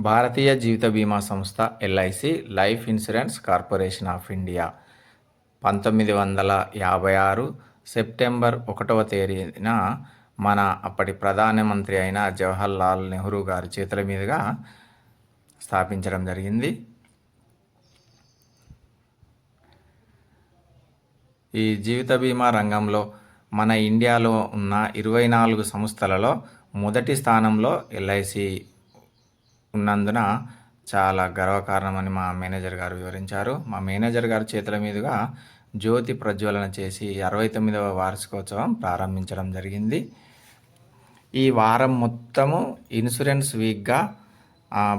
భారతీయ జీవిత బీమా సంస్థ LIC life insurance corporation of India. పంతొమ్మిది వందల యాభై ఆరు సెప్టెంబర్ ఒకటవ తేదీన మన అప్పటి ప్రధానమంత్రి అయిన జవహర్ లాల్ నెహ్రూ గారి చేతుల మీదుగా స్థాపించడం జరిగింది. ఈ జీవిత బీమా రంగంలో మన ఇండియాలో ఉన్న ఇరవై నాలుగు సంస్థలలో మొదటి స్థానంలో ఎల్ఐసి ఉన్నందున చాలా గర్వకారణమని మా మేనేజర్ గారు వివరించారు. మా మేనేజర్ గారి చేతుల మీదుగా జ్యోతి ప్రజ్వలన చేసి అరవై తొమ్మిదవ వార్షికోత్సవం ప్రారంభించడం జరిగింది. ఈ వారం మొత్తము ఇన్సూరెన్స్ వీక్గా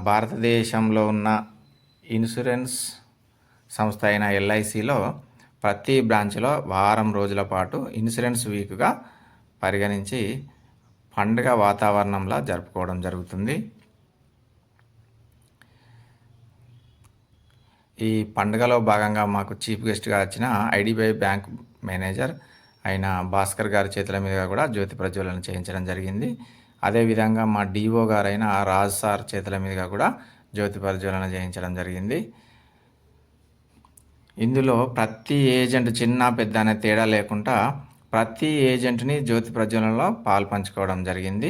భారతదేశంలో ఉన్న ఇన్సూరెన్స్ సంస్థ అయిన ఎల్ఐసిలో ప్రతి బ్రాంచ్లో వారం రోజుల పాటు ఇన్సూరెన్స్ వీక్గా పరిగణించి పండుగ వాతావరణంలా జరుపుకోవడం జరుగుతుంది. ఈ పండుగలో భాగంగా మాకు చీఫ్ గెస్ట్గా వచ్చిన ఐడిబిఐ బ్యాంక్ మేనేజర్ అయిన భాస్కర్ గారి చేతుల మీదుగా కూడా జ్యోతి ప్రజ్వలన చేయించడం జరిగింది. అదేవిధంగా మా డిఓ గారైన రాజ్ సార్ చేతుల మీదుగా కూడా జ్యోతి ప్రజ్వలన చేయించడం జరిగింది. ఇందులో ప్రతి ఏజెంట్ చిన్న పెద్ద అనే తేడా లేకుండా ప్రతి ఏజెంట్ని జ్యోతి ప్రజ్వలనలో పాలు పంచుకోవడం జరిగింది.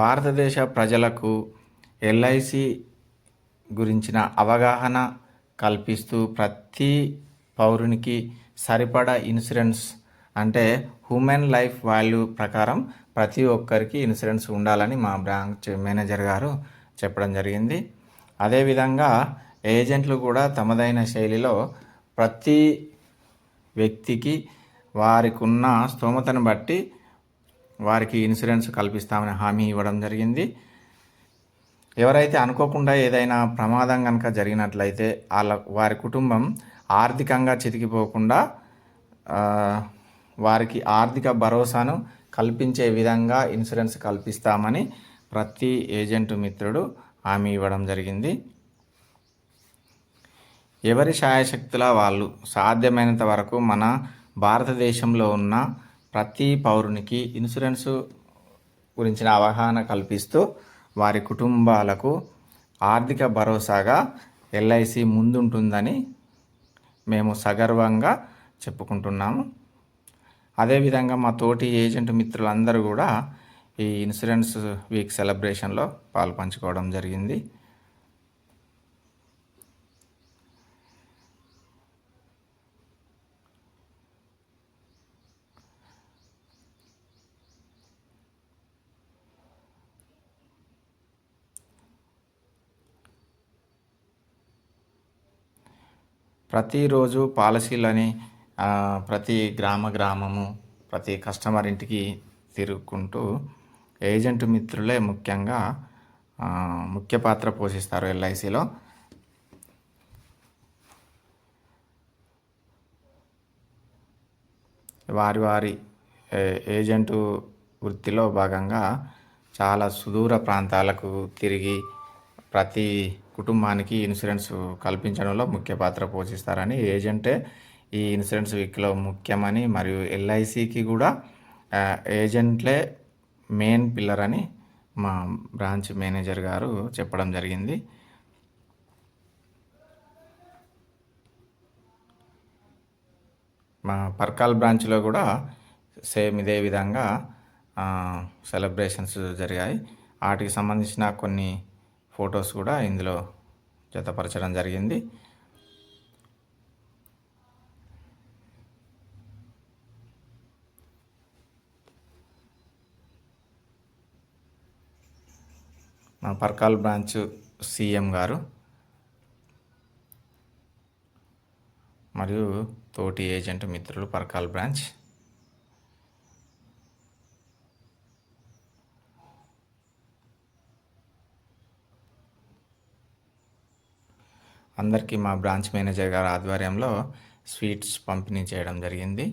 భారతదేశ ప్రజలకు ఎల్ఐసి గురించిన అవగాహన కల్పిస్తూ ప్రతి పౌరునికి సరిపడా ఇన్సూరెన్స్ అంటే హ్యూమన్ లైఫ్ వాల్యూ ప్రకారం ప్రతి ఒక్కరికి ఇన్సూరెన్స్ ఉండాలని మా బ్రాంచ్ మేనేజర్ గారు చెప్పడం జరిగింది. అదేవిధంగా ఏజెంట్లు కూడా తమదైన శైలిలో ప్రతి వ్యక్తికి వారికి ఉన్న స్తోమతను బట్టి వారికి ఇన్సూరెన్స్ కల్పిస్తామని హామీ ఇవ్వడం జరిగింది. ఎవరైతే అనుకోకుండా ఏదైనా ప్రమాదం కనుక జరిగినట్లయితే వాళ్ళ వారి కుటుంబం ఆర్థికంగా చితికిపోకుండా వారికి ఆర్థిక భరోసాను కల్పించే విధంగా ఇన్సూరెన్స్ కల్పిస్తామని ప్రతి ఏజెంట్ మిత్రుడు హామీ ఇవ్వడం జరిగింది. ఎవరి శాయశక్తుల వాళ్ళు సాధ్యమైనంత వరకు మన భారతదేశంలో ఉన్న ప్రతి పౌరునికి ఇన్సూరెన్స్ గురించిన అవగాహన కల్పిస్తూ వారి కుటుంబాలకు ఆర్థిక భరోసాగా ఎల్ఐసి ముందుంటుందని మేము సగర్వంగా చెప్పుకుంటున్నాము. అదేవిధంగా మా తోటి ఏజెంట్ మిత్రులందరూ కూడా ఈ ఇన్సూరెన్స్ వీక్ సెలబ్రేషన్లో పాలు పంచుకోవడం జరిగింది. ప్రతిరోజు పాలసీలని ప్రతి గ్రామ గ్రామము ప్రతి కస్టమర్ ఇంటికి తిరుగుకుంటూ ఏజెంట్ మిత్రులే ముఖ్యంగా ముఖ్య పాత్ర పోషిస్తారు ఎల్ఐసిలో. వారి వారి ఏ- ఏజెంటు వృత్తిలో భాగంగా చాలా సుదూర ప్రాంతాలకు తిరిగి ప్రతి కుటుంబానికి ఇన్సూరెన్స్ కల్పించడంలో ముఖ్య పాత్ర పోషిస్తారని ఏజెంటే ఈ ఇన్సూరెన్స్ వీక్లో ముఖ్యమని మరియు ఎల్ఐసికి కూడా ఏజెంట్లే మెయిన్ పిల్లర్ అని మా బ్రాంచ్ మేనేజర్ గారు చెప్పడం జరిగింది. మా పర్కాల్ బ్రాంచ్లో కూడా సేమ్ ఇదే విధంగా సెలబ్రేషన్స్ జరిగాయి. వాటికి సంబంధించిన కొన్ని ఫొటోస్ కూడా ఇందులో జతపరచడం జరిగింది. మా పర్కాల్ బ్రాంచ్ సీఎం గారు మరియు తోటి ఏజెంట్ మిత్రులు పర్కాల్ బ్రాంచ్ అందరికీ మా బ్రాంచ్ మేనేజర్ గారి ఆధ్వర్యంలో స్వీట్స్ పంపిణీ చేయడం జరిగింది.